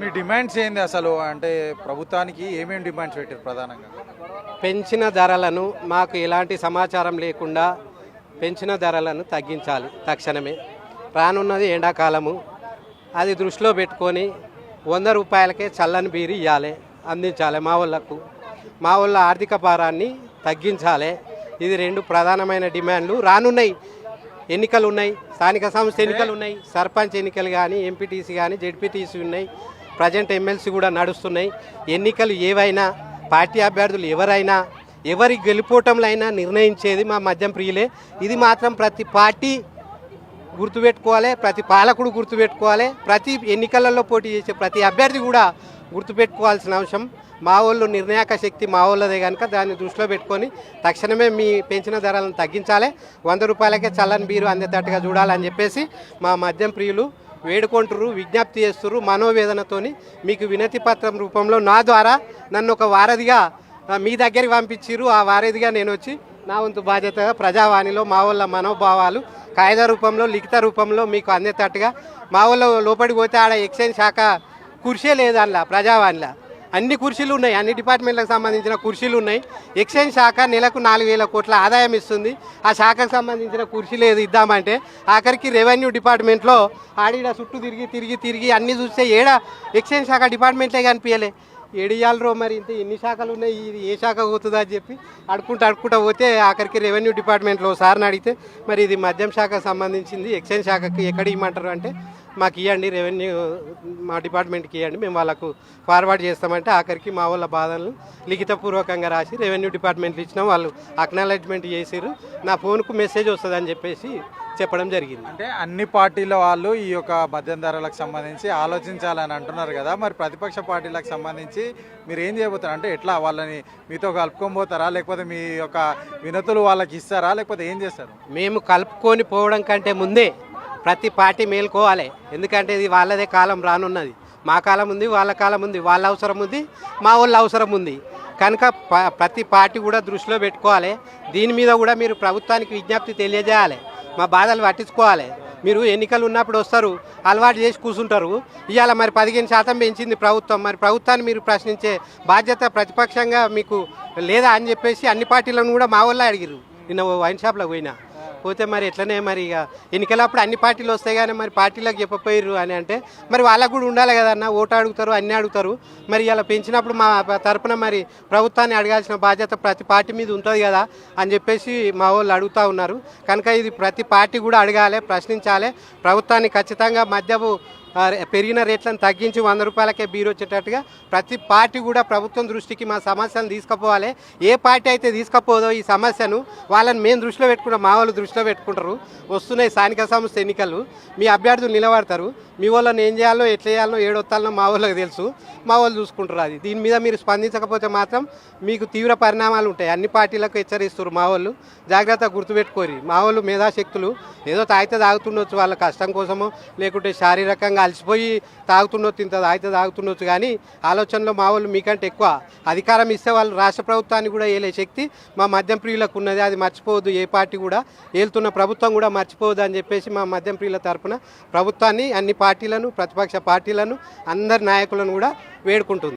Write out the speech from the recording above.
మీ demands ఏంది అసలు? అంటే ప్రభుత్వానికి ఏమేమి డిమాండ్స్ పెట్టారు ప్రధానంగా? పెంచిన ధరలను మాకు ఎలాంటి సమాచారం లేకుండా పెంచిన ధరలను తగ్గించాలి తక్షణమే. రానున్నది ఎండాకాలము. అది దృష్టిలో పెట్టుకొని వంద రూపాయలకే చల్లని బీరు ఇవ్వాలి అందించాలి మా వాళ్ళకు. మా వాళ్ళ ఆర్థిక భారాన్ని తగ్గించాలి. ఇది రెండు ప్రధానమైన డిమాండ్లు. రానున్నాయి. ఎన్నికలు ఉన్నాయి స్థానిక సంస్థ ఎన్నికలు ఉన్నాయి సర్పంచ్ ఎన్నికలు కానీ ఎంపీటీసీ కానీ జెడ్పీటీసీ ఉన్నాయి ప్రజెంట్ ఎమ్మెల్సీ కూడా నడుస్తున్నాయి. ఎన్నికలు ఏవైనా పార్టీ అభ్యర్థులు ఎవరైనా ఎవరి గెలుపోవటంలో అయినా నిర్ణయించేది మా మద్యం ప్రియులే. ఇది మాత్రం ప్రతి పార్టీ గుర్తుపెట్టుకోవాలి ప్రతి పాలకుడు గుర్తుపెట్టుకోవాలి ప్రతి ఎన్నికలలో పోటీ చేసే ప్రతి అభ్యర్థి కూడా గుర్తుపెట్టుకోవాల్సిన అంశం. మా వాళ్ళు నిర్ణాయక శక్తి మా వాళ్ళదే కనుక దాన్ని దృష్టిలో పెట్టుకొని తక్షణమే మీ పెంచిన ధరలను తగ్గించాలి. వంద రూపాయలకే చల్లని బీరు అందేటట్టుగా చూడాలని చెప్పేసి మా మద్యం ప్రియులు వేడుకుంటురు విజ్ఞప్తి చేస్తున్నారు మనోవేదనతోని మీకు వినతి పత్రం రూపంలో నా ద్వారా నన్ను ఒక వారధిగా మీ దగ్గరికి పంపించిర్రు. ఆ వారధిగా నేను వచ్చి నా వంతు బాధ్యతగా ప్రజావాణిలో మా వాళ్ళ మనోభావాలు కాగిత రూపంలో లిఖిత రూపంలో మీకు అందేటట్టుగా మా ఊళ్ళో లోపలికి పోతే ఆడ ఎక్సైజ్ శాఖ కుర్చీ లేదు అందులో ప్రజావాణిలో. అన్ని కుర్చీలు ఉన్నాయి అన్ని డిపార్ట్మెంట్లకు సంబంధించిన కుర్చీలు ఉన్నాయి. ఎక్స్చేంజ్ శాఖ నెలకు నాలుగు వేల కోట్ల ఆదాయం ఇస్తుంది. ఆ శాఖకు సంబంధించిన కుర్చీలు ఏది ఇద్దామంటే ఆఖరికి రెవెన్యూ డిపార్ట్మెంట్లో ఆడిడ చుట్టూ తిరిగి తిరిగి తిరిగి అన్ని చూస్తే ఏడ ఎక్స్చేంజ్ శాఖ డిపార్ట్మెంట్లే కనిపించలే. ఏడియాలరో మరి ఇంత ఎన్ని శాఖలు ఉన్నాయి? ఇది ఏ శాఖ పోతుందా అని చెప్పి అడుకుంటూ అడుకుంటా పోతే ఆఖరికి రెవెన్యూ డిపార్ట్మెంట్లో సార్ని అడిగితే మరి ఇది మద్యం శాఖకు సంబంధించింది ఎక్సైజ్ శాఖకి ఎక్కడ ఇవ్వమంటారు అంటే మాకు ఇవ్వండి రెవెన్యూ మా డిపార్ట్మెంట్కి ఇవ్వండి మేము వాళ్ళకు ఫార్వర్డ్ చేస్తామంటే ఆఖరికి మా వాళ్ళ బాధలను లిఖితపూర్వకంగా రాసి రెవెన్యూ డిపార్ట్మెంట్లు ఇచ్చినాం. వాళ్ళు అక్నాలెడ్జ్మెంట్ చేసిర్రు. నా ఫోన్కు మెసేజ్ వస్తుందని చెప్పేసి చెప్పడం జరిగింది. అంటే అన్ని పార్టీల వాళ్ళు ఈ యొక్క మద్యం ధరలకు సంబంధించి ఆలోచించాలని అంటున్నారు కదా. మరి ప్రతిపక్ష పార్టీలకు సంబంధించి మీరు ఏం చేయబోతారు? అంటే ఎట్లా వాళ్ళని మీతో కలుపుకొని పోతారా? లేకపోతే మీ యొక్క వినతులు వాళ్ళకి ఇస్తారా? లేకపోతే ఏం చేస్తారు? మేము కలుపుకొని పోవడం కంటే ముందే ప్రతి పార్టీ మేల్కోవాలి. ఎందుకంటే ఇది వాళ్ళదే కాలం రానున్నది. మా కాలం ఉంది వాళ్ళ కాలం ఉంది వాళ్ళ అవసరం ఉంది మా వాళ్ళ అవసరం ఉంది. కనుక ప్రతి పార్టీ కూడా దృష్టిలో పెట్టుకోవాలి. దీని మీద కూడా మీరు ప్రభుత్వానికి విజ్ఞప్తి తెలియజేయాలి. మా బాధలు పట్టించుకోవాలి. మీరు ఎన్నికలు ఉన్నప్పుడు వస్తారు అలవాటు చేసి కూర్చుంటారు ఇవాళ మరి పదిహేను శాతం పెంచింది ప్రభుత్వం. మరి ప్రభుత్వాన్ని మీరు ప్రశ్నించే బాధ్యత ప్రతిపక్షంగా మీకు లేదా అని చెప్పేసి అన్ని పార్టీలను కూడా మా వాళ్ళే అడిగిరు నిన్న వైన్ షాప్లో పోయినా. పోతే మరి ఎట్లనే మరి ఇక ఎన్నికలప్పుడు అన్ని పార్టీలు వస్తాయి కానీ మరి పార్టీలకు చెప్పపోయారు అని అంటే మరి వాళ్ళకు కూడా ఉండాలి కదన్న ఓటు అడుగుతారు అన్నీ అడుగుతారు. మరి ఇలా పెంచినప్పుడు మా తరపున మరి ప్రభుత్వాన్ని అడగాల్సిన బాధ్యత ప్రతి పార్టీ మీద ఉంటుంది కదా అని చెప్పేసి మా వాళ్ళు అడుగుతూ ఉన్నారు. కనుక ఇది ప్రతి పార్టీ కూడా అడగాలి ప్రశ్నించాలి. ప్రభుత్వాన్ని ఖచ్చితంగా మద్యపు పెరిగిన రేట్లను తగ్గించి వంద రూపాయలకే బీరు వచ్చేటట్టుగా ప్రతి పార్టీ కూడా ప్రభుత్వం దృష్టికి మా సమస్యను తీసుకుపోవాలి. ఏ పార్టీ అయితే తీసుకుపోదో ఈ సమస్యను వాళ్ళని మేము దృష్టిలో పెట్టుకుంటాం మా వాళ్ళు దృష్టిలో పెట్టుకుంటారు. వస్తున్నాయి స్థానిక సంస్థ ఎన్నికలు. మీ అభ్యర్థులు నిలబడతారు. మీ వాళ్ళని ఏం చేయాలో ఎట్లా చేయాలో ఏడొత్తాలనో మా వాళ్ళకి తెలుసు. మా వాళ్ళు చూసుకుంటారు అది. దీని మీద మీరు స్పందించకపోతే మాత్రం మీకు తీవ్ర పరిణామాలు ఉంటాయి. అన్ని పార్టీలకు హెచ్చరిస్తారు మా వాళ్ళు. జాగ్రత్త గుర్తుపెట్టుకోరి. మా వాళ్ళు మేధాశక్తులు. ఏదో తాగితే తాగుతుండొచ్చు వాళ్ళ కష్టం కోసమో లేకుంటే శారీరకంగా అలసిపోయి తాగుతుండొచ్చు ఇంత తాగితే తాగుతుండొచ్చు. కానీ ఆలోచనలో మా వాళ్ళు మీకంటే ఎక్కువ అధికారం ఇస్తే వాళ్ళు రాష్ట్ర ప్రభుత్వాన్ని కూడా ఏలే శక్తి. మా మద్యం ప్రియులకు ఉన్నది. అది మర్చిపోవద్దు. ఏ పార్టీ కూడా ఏలుతున్న ప్రభుత్వం కూడా మర్చిపోవద్దు అని చెప్పేసి మా మద్యం ప్రియుల తరపున ప్రభుత్వాన్ని అన్ని పార్టీలను ప్రతిపక్ష పార్టీలను అందరి నాయకులను కూడా వేడుకుంటుంది.